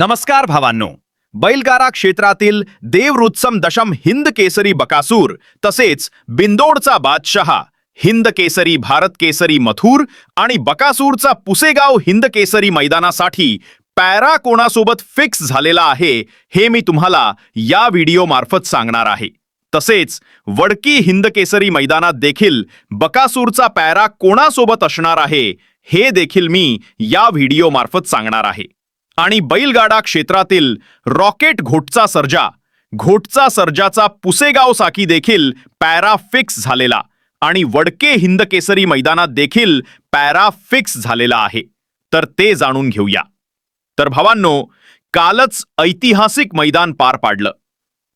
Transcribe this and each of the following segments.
नमस्कार भावांनो. बैलगारा क्षेत्रातील देवरुत्सम दशम हिंद केसरी बकासूर तसेच बिंदोडचा बादशहा हिंद केसरी भारत केसरी मथुर आणि बकासूरचा पुसेगाव हिंद केसरी मैदानासाठी पॅरा कोणासोबत फिक्स झालेला आहे हे मी तुम्हाला या व्हिडिओ मार्फत सांगणार आहे. तसेच वडकी हिंद केसरी मैदानात देखील बकासूरचा पॅरा कोणासोबत असणार आहे हे देखील मी या व्हिडिओ मार्फत सांगणार आहे. आणि बैलगाडा क्षेत्रातील रॉकेट घोटचा सर्जा. घोटचा सर्जाचा पुसेगाव साकी देखील पॅरा फिक्स झालेला आणि वडके हिंदकेसरी मैदानात देखील पॅरा फिक्स झालेला आहे. तर ते जाणून घेऊया. तर भावांनो कालच ऐतिहासिक मैदान पार पाडलं.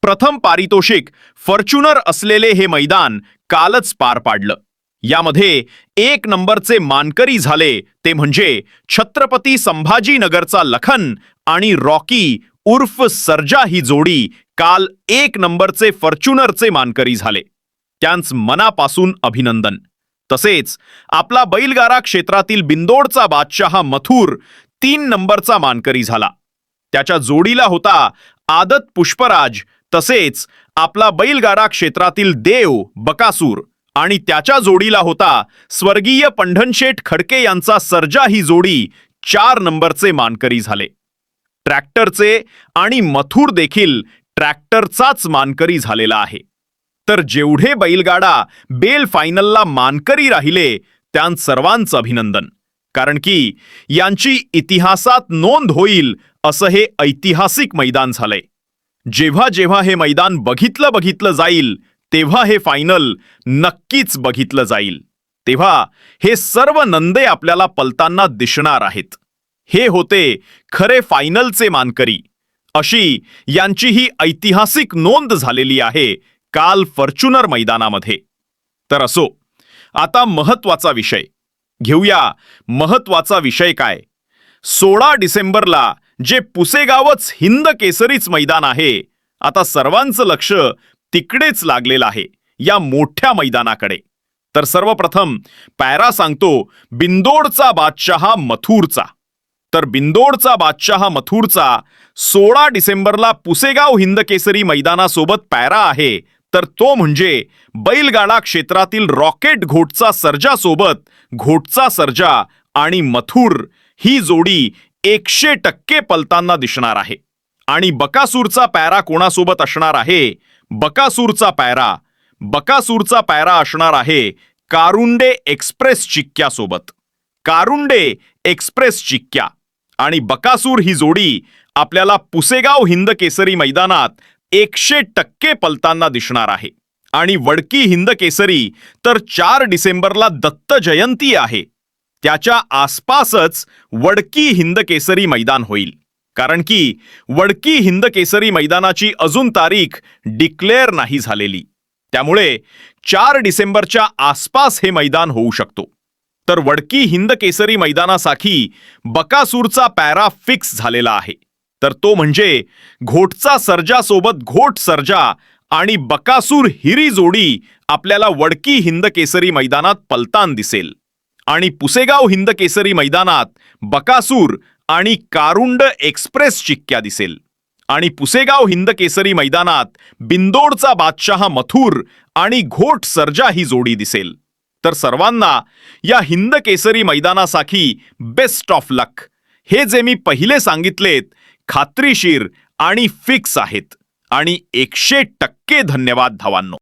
प्रथम पारितोषिक फॉर्च्युनर असलेले हे मैदान कालच पार पाडलं. यामध्ये एक नंबरचे मानकरी झाले. ते म्हणजे छत्रपती संभाजीनगरचा लखन आणि रॉकी उर्फ सर्जा ही जोडी काल एक नंबरचे फॉर्च्युनरचे मानकरी झाले. त्यांच मनापासून अभिनंदन. तसेच आपला बैलगारा क्षेत्रातील बिंदोडचा बादशहा मथुर तीन नंबरचा मानकरी झाला. त्याच्या जोडीला होता आदत पुष्पराज. तसेच आपला बैलगारा क्षेत्रातील देव बकासूर. आणि त्याच्या जोडीला होता स्वर्गीय पंढनशेठ खडके यांचा सर्जा ही जोडी चार नंबरचे मानकरी झाले. ट्रॅक्टरचे आणि मथुर देखील ट्रॅक्टरचाच मानकरी झालेला आहे. तर जेवढे बैलगाडा बेल फायनलला मानकरी राहिले त्यां सर्वांचं अभिनंदन. कारण की यांची इतिहासात नोंद होईल असं हे ऐतिहासिक मैदान झालंय. जेव्हा जेव्हा हे मैदान बघितलं बघितलं जाईल तेव्हा हे फायनल नक्कीच बघितलं जाईल. तेव्हा हे सर्व नंदे आपल्याला पलताना दिसणार आहेत. हे होते खरे फायनलचे मानकरी. अशी यांची ही ऐतिहासिक नोंद झालेली आहे काल फॉर्च्युनर मैदानामध्ये. तर असो आता महत्त्वाचा विषय. घेऊया महत्त्वाचा विषय काय? सोळा डिसेंबरला जे पुसेगावच हिंद केसरीच मैदान आहे आता सर्वांचं लक्ष तिकडेच लागलेलं आहे या मोठ्या मैदानाकडे. तर सर्वप्रथम पॅरा सांगतो बिंदोडचा बादशहा मथुरचा. तर बिंदोडचा बादशहा मथुरचा सोळा डिसेंबरला पुसेगाव हिंद केसरी मैदानासोबत पॅरा आहे. तर तो म्हणजे बैलगाडा क्षेत्रातील रॉकेट घोटचा सर्जासोबत घोटचा सर्जा आणि मथुर ही जोडी एकशे टक्के पलताना दिसणार आहे. आणि बकासूरचा पॅरा कोणासोबत असणार आहे? बकासूरचा पॅरा बकासूरचा पॅरा असणार आहे कारुंडे एक्सप्रेस चिक्क्यासोबत. कारुंडे एक्सप्रेस चिक्क्या. आणि बकासूर ही जोडी आपल्याला पुसेगाव हिंद केसरी मैदानात एकशे टक्के पलताना दिसणार आहे. आणि वडकी हिंद केसरी तर चार डिसेंबरला दत्त जयंती आहे. त्याच्या आसपासच वडकी हिंद केसरी मैदान होईल. कारण की वडकी हिंद केसरी मैदानाची अजून तारीख डिक्लेअर नाही झालेली. त्यामुळे चार डिसेंबरच्या आसपास हे मैदान होऊ शकतो. तर वडकी हिंद केसरी मैदानासाठी बकासूरचा पॅरा फिक्स झालेला आहे. तर तो म्हणजे घोटचा सर्जासोबत घोट सर्जा आणि बकासूर हिरी जोडी आपल्याला वडकी हिंद केसरी मैदानात पलतान दिसेल. आणि पुसेगाव हिंद केसरी मैदानात बकासूर आणि कारुंड एक्सप्रेस चिक्क्या दिसेल. आणि पुसेगाव हिंद केसरी मैदानात बिंदोडचा बादशहा मथुर आणि घोट सर्जा ही जोडी दिसेल. तर सर्वांना या हिंद केसरी मैदानासाठी बेस्ट ऑफ लक हे जे मी पहिले सांगितलेत खात्रीशीर आणि फिक्स आहेत. आणि एकशे टक्के धन्यवाद धावांनो.